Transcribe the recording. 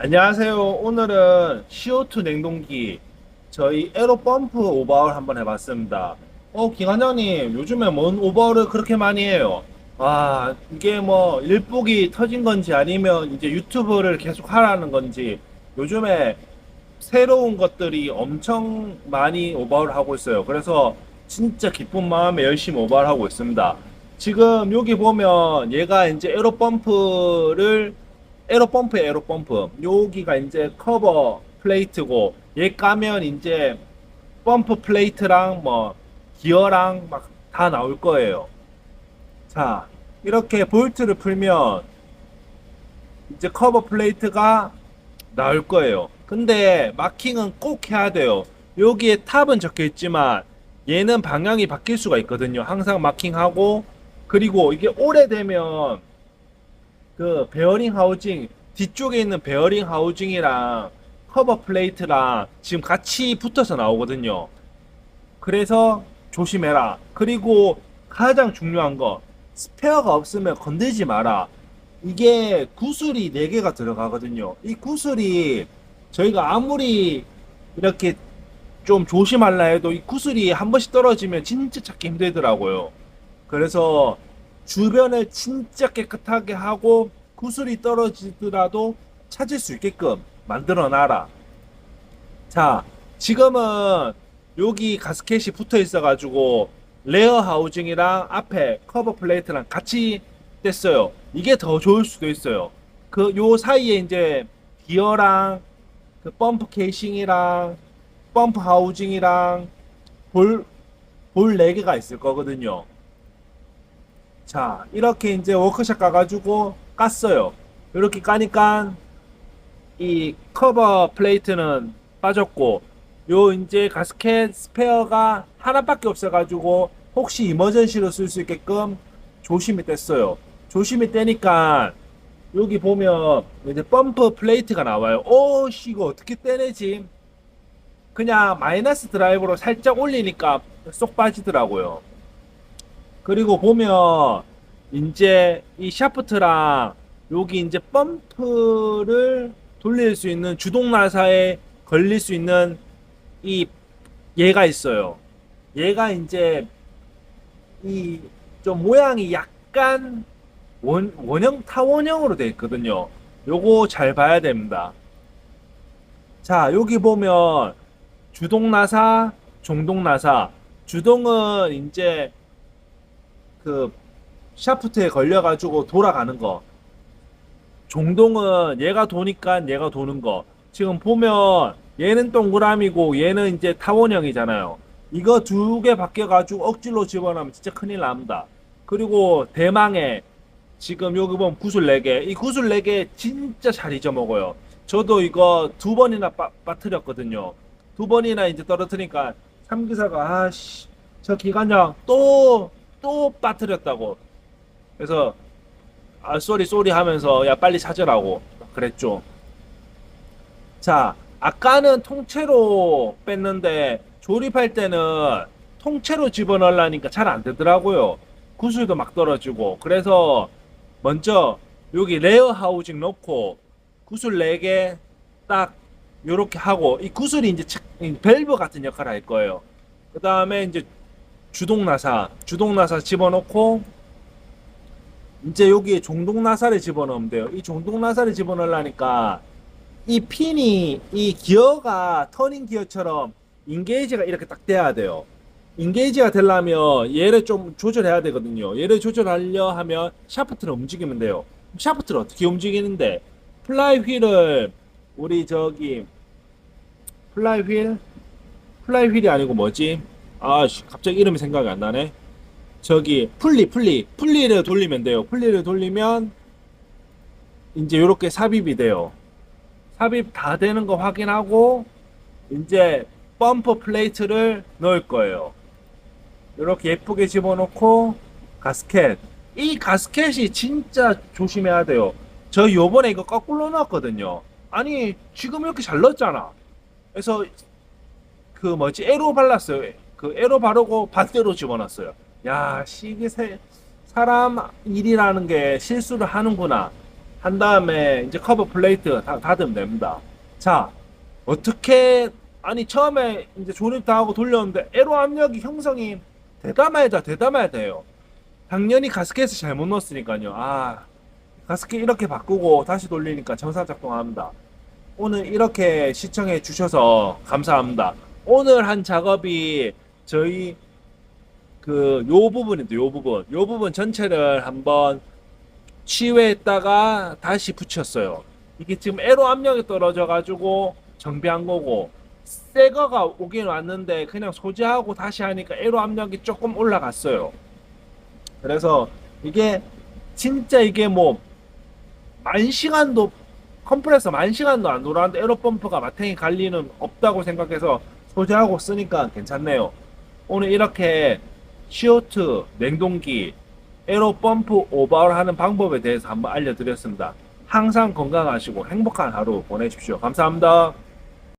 안녕하세요. 오늘은 CO2 냉동기 저희 에로 펌프 오버하울 한번 해봤습니다. 어, 김관장님, 요즘에 뭔 오버하울을 그렇게 많이 해요? 아, 이게 뭐 일복이 터진 건지 아니면 이제 유튜브를 계속 하라는 건지 요즘에 새로운 것들이 엄청 많이 오버하울 하고 있어요. 그래서 진짜 기쁜 마음에 열심히 오버하울 하고 있습니다. 지금 여기 보면 얘가 이제 에로 펌프를 에로 펌프 에로 펌프 여기가 이제 커버 플레이트고 얘 까면 이제 펌프 플레이트랑 뭐 기어랑 막 다 나올 거예요. 자 이렇게 볼트를 풀면 이제 커버 플레이트가 나올 거예요. 근데 마킹은 꼭 해야 돼요. 여기에 탑은 적혀 있지만 얘는 방향이 바뀔 수가 있거든요. 항상 마킹하고 그리고 이게 오래되면 그 베어링 하우징 뒤쪽에 있는 베어링 하우징이랑 커버 플레이트랑 지금 같이 붙어서 나오거든요. 그래서 조심해라. 그리고 가장 중요한 거 스페어가 없으면 건들지 마라. 이게 구슬이 4개가 들어가거든요. 이 구슬이 저희가 아무리 이렇게 좀 조심하려 해도 이 구슬이 한 번씩 떨어지면 진짜 찾기 힘들더라고요. 그래서 주변을 진짜 깨끗하게 하고 구슬이 떨어지더라도 찾을 수 있게끔 만들어 놔라. 자, 지금은 여기 가스켓이 붙어 있어 가지고 레어 하우징이랑 앞에 커버 플레이트랑 같이 뗐어요. 이게 더 좋을 수도 있어요. 그 요 사이에 이제 기어랑 그 펌프 케이싱이랑 펌프 하우징이랑 볼, 볼 4개가 있을 거거든요. 자, 이렇게 이제 워크샵 가가지고 깠어요. 이렇게 까니까 이 커버 플레이트는 빠졌고, 요 이제 가스켓 스페어가 하나밖에 없어가지고 혹시 이머전시로 쓸 수 있게끔 조심히 뗐어요. 조심히 떼니까 여기 보면 이제 펌프 플레이트가 나와요. 오, 씨, 이거 어떻게 떼내지? 그냥 마이너스 드라이브로 살짝 올리니까 쏙 빠지더라고요. 그리고 보면 이제 이 샤프트랑 여기 이제 펌프를 돌릴 수 있는 주동 나사에 걸릴 수 있는 이 얘가 있어요. 얘가 이제 이 좀 모양이 약간 원, 원형 타원형으로 되어 있거든요. 요거 잘 봐야 됩니다. 자, 여기 보면 주동 나사, 종동 나사. 주동은 이제 그 샤프트에 걸려가지고 돌아가는 거. 종동은 얘가 도니까 얘가 도는 거. 지금 보면 얘는 동그라미고 얘는 이제 타원형이잖아요. 이거 두 개 바뀌어가지고 억지로 집어넣으면 진짜 큰일 납니다. 그리고 대망의 지금 여기 보면 구슬 4개. 이 구슬 4개 진짜 잘 잊어먹어요. 저도 이거 두 번이나 빠, 빠뜨렸거든요. 두 번이나 이제 떨어뜨리니까 삼기사가 아씨 저 기관장 또 또 빠뜨렸다고. 그래서 아 쏘리 쏘리 하면서 야 빨리 찾으라고 그랬죠. 자 아까는 통째로 뺐는데 조립할 때는 통째로 집어넣으려니까 잘 안 되더라고요. 구슬도 막 떨어지고 그래서 먼저 여기 레어 하우징 넣고 구슬 4개 딱 요렇게 하고 이 구슬이 이제 밸브 같은 역할을 할 거예요. 그 다음에 이제 주동 나사, 주동 나사 집어넣고 이제 여기에 종동 나사를 집어넣으면 돼요. 이 종동 나사를 집어넣으려니까 이 핀이 이 기어가 터닝 기어처럼 인게이지가 이렇게 딱 돼야 돼요. 인게이지가 되려면 얘를 좀 조절해야 되거든요. 얘를 조절하려 하면 샤프트를 움직이면 돼요. 샤프트를 어떻게 움직이는데 플라이 휠을 우리 저기 플라이 휠 플라이 휠이 아니고 뭐지? 아 씨, 갑자기 이름이 생각이 안 나네. 저기 풀리 풀리 풀리를 돌리면 돼요. 풀리를 돌리면 이제 이렇게 삽입이 돼요. 삽입 다 되는 거 확인하고 이제 펌프 플레이트를 넣을 거예요. 이렇게 예쁘게 집어넣고 가스켓. 이 가스켓이 진짜 조심해야 돼요. 저 요번에 이거 거꾸로 넣었거든요. 아니 지금 이렇게 잘 넣었잖아. 그래서 그 뭐지 에로 발랐어요. 그 에로 바르고 반대로 집어넣었어요. 야, 씨 이게 세- 사람 일이라는 게 실수를 하는구나. 한 다음에 이제 커버 플레이트 다, 닫으면 됩니다. 자, 어떻게, 아니, 처음에 이제 조립 다 하고 돌렸는데, 에로 압력이 형성이 대담해야 대담해야 돼요. 당연히 가스켓을 잘못 넣었으니까요. 아, 가스켓 이렇게 바꾸고 다시 돌리니까 정상 작동합니다. 오늘 이렇게 시청해 주셔서 감사합니다. 오늘 한 작업이 저희 그 요 부분인데 요 부분 요 부분 전체를 한번 치유했다가 다시 붙였어요. 이게 지금 에로 압력이 떨어져 가지고 정비한 거고 새 거가 오긴 왔는데 그냥 소지하고 다시 하니까 에로 압력이 조금 올라갔어요. 그래서 이게 진짜 이게 뭐 만 시간도 컴프레서 만 시간도 안 돌았는데 에로 펌프가 마탱이 갈 리는 없다고 생각해서 소지하고 쓰니까 괜찮네요. 오늘 이렇게 CO2 냉동기 에로 펌프 오버를 하는 방법에 대해서 한번 알려드렸습니다. 항상 건강하시고 행복한 하루 보내십시오. 감사합니다.